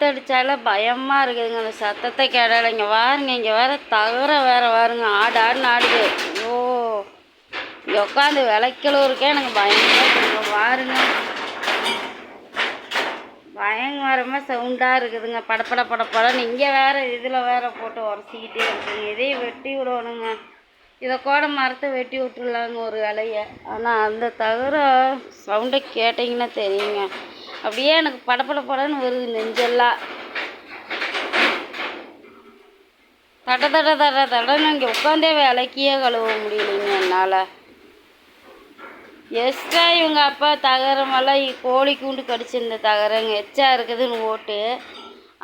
காற்றடிச்சாலே பயமாக இருக்குதுங்க. அந்த சத்தத்தை கேட்டால இங்கே வாருங்க இங்கே வேற தகர வேற வாருங்க. ஆடு ஆடுன்னு ஆடுது. ஐயோ இங்கே உட்காந்து விளைக்கலூருக்கே எனக்கு பயங்கரமாக இருக்குதுங்க. வாருங்க. பயங்கரமாக சவுண்டாக இருக்குதுங்க. படப்பட படப்படன்னு இங்கே வேறு இதில் வேறு போட்டு உரசிக்கிட்டே இருக்குங்க இதையும் வெட்டி விடணுங்க. இதை கூட மரத்தை வெட்டி விட்டுருலாங்க ஒரு இலைய ஆனால் அந்த தவிர சவுண்டை கேட்டிங்கன்னா தெரியுங்க. அப்படியே எனக்கு படப்பட படன்னு வருது நெஞ்செல்லாம். தட தட தட தடன்னு இங்கே உட்காந்தே விளக்கியே கழுவ முடியலைங்க என்னால். எக்ஸ்ட்ரா இவங்க அப்பா தகரமெல்லாம் கோழி கூண்டு கடிச்சிருந்த தகரங்க எச்சா இருக்குதுன்னு ஓட்டு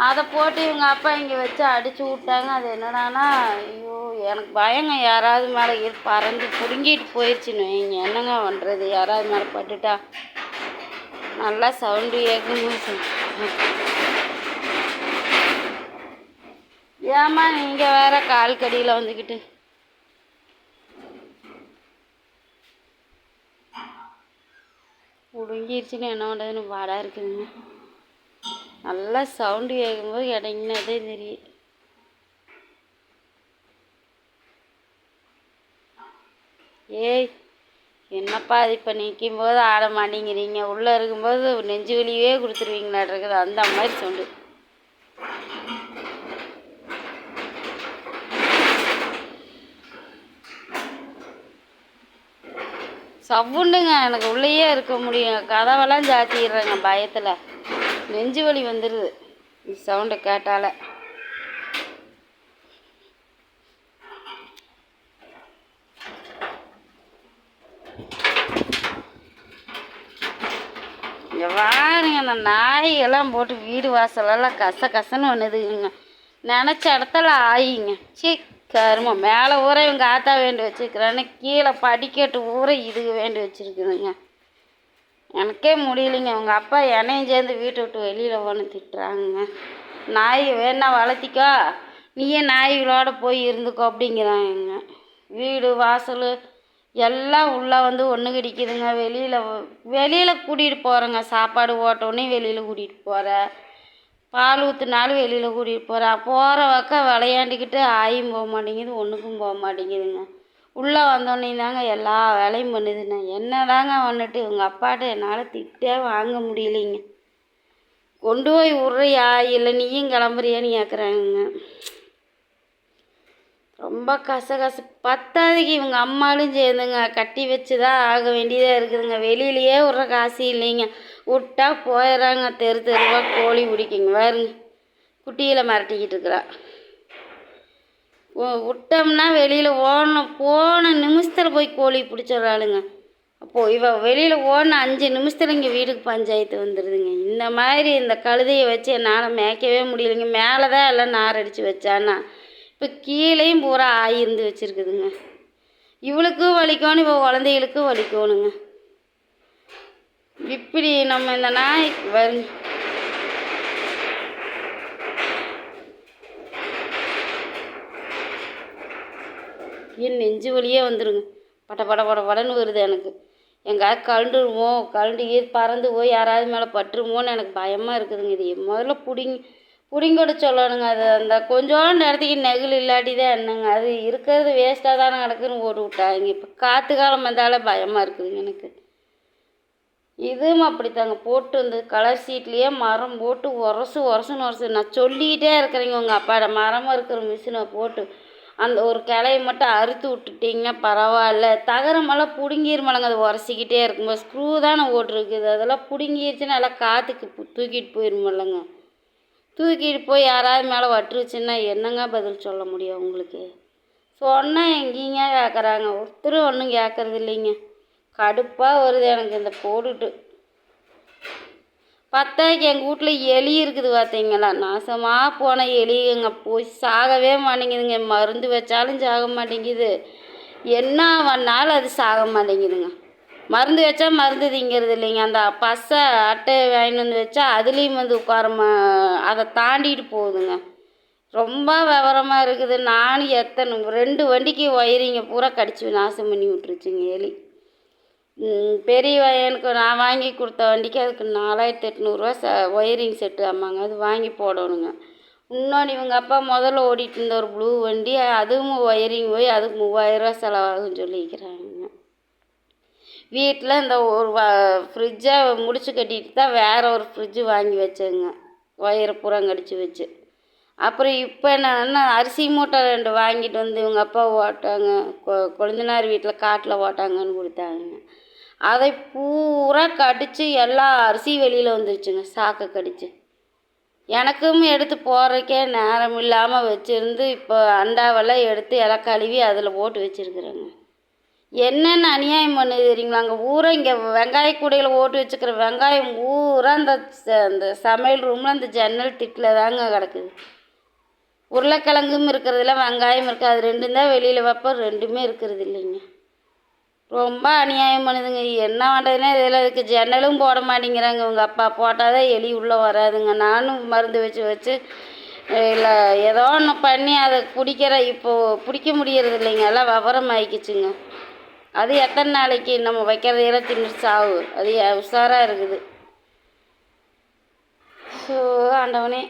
அதை போட்டு இவங்க அப்பா இங்கே வச்சு அடித்து விட்டாங்க. அது என்னடானா ஐயோ எனக்கு பயங்க. யாராவது மேலே பறந்து பிடுங்கிட்டு போயிடுச்சுன்னு வைங்க. என்னங்க பண்ணுறது யாராவது மேலே பட்டுட்டா? நல்லா சவுண்டு கேட்குங்க ஏம்மா நீங்கள் வேற கால் கடியில் வந்துக்கிட்டு. பிடுங்கிருச்சுன்னு என்ன பண்ணுறதுன்னு பாடாக இருக்குதுங்க. நல்லா சவுண்டு கேட்கும்போது இடைங்கினதே தெரியும் ஏய் என்னப்பா இது இப்போ நிற்கும் போது ஆட மாட்டேங்கிறீங்க? உள்ளே இருக்கும்போது நெஞ்சு வலியே கொடுத்துருவீங்களாட்ருக்குது அந்த மாதிரி சவுண்டு. சவுண்டுங்க எனக்கு உள்ளேயே இருக்க முடியும் கதவெல்லாம் சாத்திடுறேங்க பயத்தில். நெஞ்சு வலி வந்துடுது சவுண்டை கேட்டால இங்கே பாருங்க அந்த நாயெல்லாம் போட்டு வீடு வாசலெல்லாம் கச கசன்னு ஒன்றுதுங்க நினச்ச இடத்துல ஆயிங்க. சீ கருமம் மேலே ஊற இவங்க ஆத்தா வேண்டி வச்சுருக்குறான்னு கீழே படிக்கட்டு ஊற இதுக்கு வேண்டி வச்சுருக்குதுங்க. எனக்கே முடியலைங்க. உங்கள் அப்பா என்னையும் சேர்ந்து வீட்டை விட்டு வெளியில் போன திட்டுறாங்க. நாய் வேணா வளர்த்திக்கோ. நீயே நாய்களோட போய் இருந்துக்கோ அப்படிங்கிறாங்க. வீடு வாசல் எல்லாம் உள்ளே வந்து ஒன்று கிடைக்குதுங்க. வெளியில் வெளியில் கூட்டிகிட்டு போகிறேங்க சாப்பாடு போட்டோன்னே வெளியில் கூட்டிகிட்டு போகிறேன் பால் ஊற்றுனாலும் வெளியில் கூட்டிகிட்டு போகிறேன் போகிற பக்கம் விளையாண்டுக்கிட்டு ஆயும் போக மாட்டேங்குது ஒன்றுக்கும் போக மாட்டேங்குதுங்க. உள்ளே வந்தோடனே தாங்க எல்லா வேலையும் பண்ணுதுண்ணே என்ன தாங்க வந்துட்டு இவங்க அப்பாட்ட என்னால் திட்டே வாங்க முடியலைங்க. கொண்டு போய் விட்றியா? இல்லை நீயும் கிளம்புறியான்னு கேட்குறாங்க ரொம்ப கசகச பத்தாததுக்கு இவங்க அம்மாலும் சேர்ந்துங்க. கட்டி வச்சு தான் ஆக வேண்டியதாக இருக்குதுங்க. வெளியிலையே விட்ற காசு இல்லைங்க. விட்டா போயிடுறாங்க. தெரு தெருவாக கோழி பிடிக்குங்க. பாருங்க. குட்டியில் மிரட்டிக்கிட்டு இருக்கிறா. ஓ விட்டோம்னா வெளியில் ஓடணும். போன நிமிஷத்தில் போய் கோழி பிடிச்சிடுறாளுங்க. அப்போது இவ வெளியில் ஓடின அஞ்சு நிமிஷத்தில் இங்கே வீட்டுக்கு பஞ்சாயத்து வந்துடுதுங்க இந்த மாதிரி இந்த கழுதையை வச்சு என்னால் மேய்க்கவே முடியலைங்க. மேலே தான் எல்லாம் நார் அடித்து வச்சான்னா இப்போ கீழேயும் பூரா ஆயிருந்து வச்சுருக்குதுங்க. இவளுக்கும் வலிக்கணும் இப்போ குழந்தைகளுக்கும் வலிக்கணுங்க. இப்படி நம்ம இந்த நாய் வரு என் நெஞ்சு வலியே வந்துருங்க. பட பட பட படன்னு வருது எனக்கு. எங்காவது கழண்டுருமோ கழண்டு பறந்து போய் யாராவது மேலே பட்டுருமோன்னு எனக்கு பயமாக இருக்குதுங்க. இது முதல்ல பிடிங்கி பிடிங்கோட சொல்லணுங்க. அது அந்த கொஞ்சோண்டு இடத்துக்கு நெகிழ் இல்லாட்டி தான் என்னங்க. அது இருக்கிறது வேஸ்ட்டாக தானே கிடக்குன்னு ஓடி விட்டாங்க. இப்போ காற்று காலம் வந்தாலே பயமாக இருக்குதுங்க எனக்கு. இதுவும் அப்படித்தாங்க. போட்டு இந்த கலர் சீட்லேயே மரம் போட்டு உரசு உரசுன்னு உரசு. நான் சொல்லிக்கிட்டே இருக்கிறேங்க. உங்கள் அப்பாட மரமாக இருக்கிற மிஷினை போட்டு அந்த ஒரு கிளையை மட்டும் அறுத்து விட்டுட்டிங்கன்னா பரவாயில்ல. தகரமெல்லாம் பிடுங்கிருமலங்க அது உரசிக்கிட்டே இருக்கும்போது ஸ்க்ரூ தானே ஓட்டிருக்குது அதெல்லாம் பிடுங்கிருச்சுன்னா எல்லாம் காற்றுக்கு தூக்கிட்டு போயிருமில்லங்க தூக்கிட்டு போய் யாராவது மேலே வட்டுருச்சுன்னா என்னங்க பதில் சொல்ல முடியும் உங்களுக்கு? சொன்னால் எங்கேங்க கேட்குறாங்க ஒருத்தரும் ஒன்றும் கேட்கறது இல்லைங்க. கடுப்பாக வருது எனக்கு இந்த போட்டுட்டு. பத்தாக்கு எங்கள் வீட்டில் எலி இருக்குது பார்த்தீங்களா நாசமாக போன எலிங்க. போய் சாகவே மாட்டேங்குதுங்க. மருந்து வச்சாலும் சாக மாட்டேங்குது. என்ன பண்ணாலும் அது சாக மாட்டேங்குதுங்க. மருந்து வச்சா மருந்து திங்கிறது இல்லைங்க. அந்த பசை அட்டை வாங்கிட்டு வந்து வச்சா அதுலேயும் வந்து உட்காரமா அதை தாண்டிட்டு போகுதுங்க. ரொம்ப விவரமாக இருக்குது. நானும் எத்தனை ரெண்டு வண்டிக்கு ஒயரிங்க பூரா கடிச்சு நாசம் பண்ணி விட்டுருச்சுங்க எலி. பெரிய பையனுக்கு நான் வாங்கி கொடுத்த வண்டிக்கு அதுக்கு நாலாயிரத்தி எட்நூறுரூவா ச ஒயரிங் செட்டு ஆமாங்க. அது வாங்கி போடணுங்க. இன்னொன்று இவங்க அப்பா முதல்ல ஓடிட்டு இருந்த ஒரு ப்ளூ வண்டி அதுவும் ஒயரிங் போய் அதுக்கு மூவாயிரரூவா செலவாகும்னு சொல்லிக்கிறாங்க. வீட்டில் இந்த ஒரு வ ஃப்ரிட்ஜை முடிச்சு கட்டிட்டு தான் வேற ஒரு ஃப்ரிட்ஜு வாங்கி வச்சேங்க. ஒயரை பூரா கடிச்சு வச்சு. அப்புறம் இப்போ என்னன்னா அரிசி மூட்டை ரெண்டு வாங்கிட்டு வந்து இவங்க அப்பா ஓட்டாங்க. கொ கொழுந்தனார் வீட்டில் காட்டில் ஓட்டாங்கன்னு கொடுத்தாங்க. அதை பூரா கடிச்சு எல்லா அரிசியும் வெளியில் வந்துருச்சுங்க சாக்கை கடிச்சு. எனக்கும் எடுத்து போடுறக்கே நேரம் இல்லாமல் வச்சுருந்து இப்போ அண்டாவெல்லாம் எடுத்து எல்லாம் கழுவி அதில் போட்டு வச்சுருக்குறேங்க. என்னென்ன அநியாயம் பண்ணுது தெரியுங்களா? அங்கே ஊரா இங்கே வெங்காய கூடையில் ஓட்டு வச்சுக்கிற வெங்காயம் ஊரா அந்த ச- அந்த சமையல் ரூமில் அந்த ஜன்னல் திட்டில் தாங்க கிடக்குது. உருளைக்கிழங்கும் இருக்கிறதுல வெங்காயம் இருக்குது அது ரெண்டும் தான் வெளியில் வைப்போம். ரெண்டுமே இருக்கிறது இல்லைங்க. ரொம்ப அநியாயம் பண்ணுதுங்க. என்ன பண்ணுறதுன்னா இதில் இதுக்கு ஜன்னலும் போட மாட்டேங்கிறாங்க. உங்கள் அப்பா போட்டால் தான் எலி உள்ளே வராதுங்க. நானும் மருந்து வச்சு வச்சு இல்லை ஏதோ ஒன்று பண்ணி அதை பிடிக்கிற இப்போது பிடிக்க முடியறது இல்லைங்க. எல்லாம் விவரம் ஆயிக்கிச்சுங்க அது எத்தனை நாளைக்கு நம்ம வைக்கிறதையெல்லாம் தின்னுட்டு சாவு? அது உஷாராக இருக்குது. ஸோ ஆண்டவனே.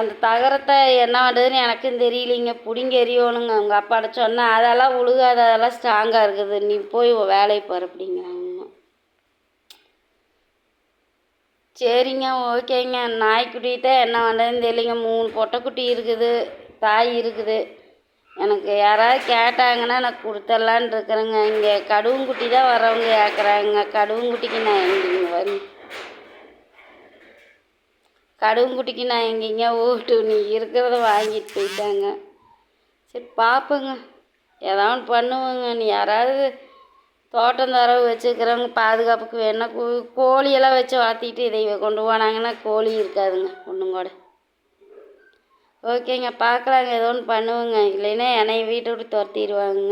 அந்த தகரத்தை என்ன பண்ணுறதுன்னு எனக்கும் தெரியலைங்க. பிடிங்க எறியணுங்க அவங்க அப்பாட்ட சொன்னேன் அதெல்லாம் உழுகாத அதெல்லாம் ஸ்ட்ராங்காக இருக்குது. நீ போய் வேலையை பாரு அப்படிங்கிறாங்க. சரிங்க ஓகேங்க. நாய்க்குட்டிகிட்ட என்ன பண்ணுறதுன்னு தெரியலைங்க. மூணு பொட்டைக்குட்டி இருக்குது. தாய் இருக்குது. எனக்கு யாராவது கேட்டாங்கன்னா நான் கொடுத்துட்லான்னு இருக்கிறேங்க. இங்கே கடுவங்குட்டி தான் வரவங்க கேட்குறாங்க கடுவுங்குட்டிக்கு நான் எங்கேங்க வரும் கடுவுங்குட்டிக்கு நான் எங்கேங்க ஊட்டு நீ இருக்கிறத வாங்கிட்டு போயிட்டாங்க. சரி பார்ப்போங்க ஏதாவது ஒன்று பண்ணுவோங்க. நீ யாராவது தோட்டம் தரவு வச்சுக்கிறவங்க பாதுகாப்புக்கு வேணா கோழியெல்லாம் வச்சு வளர்த்திட்டு இதை கொண்டு போனாங்கன்னா கோழி இருக்காதுங்க ஒன்றும் கூட ஓகேங்க பார்க்கலாங்க. ஏதோ ஒன்று பண்ணுவோங்க. இல்லைன்னா என்னை வீட்டை விட்டு துரத்திடுவாங்க.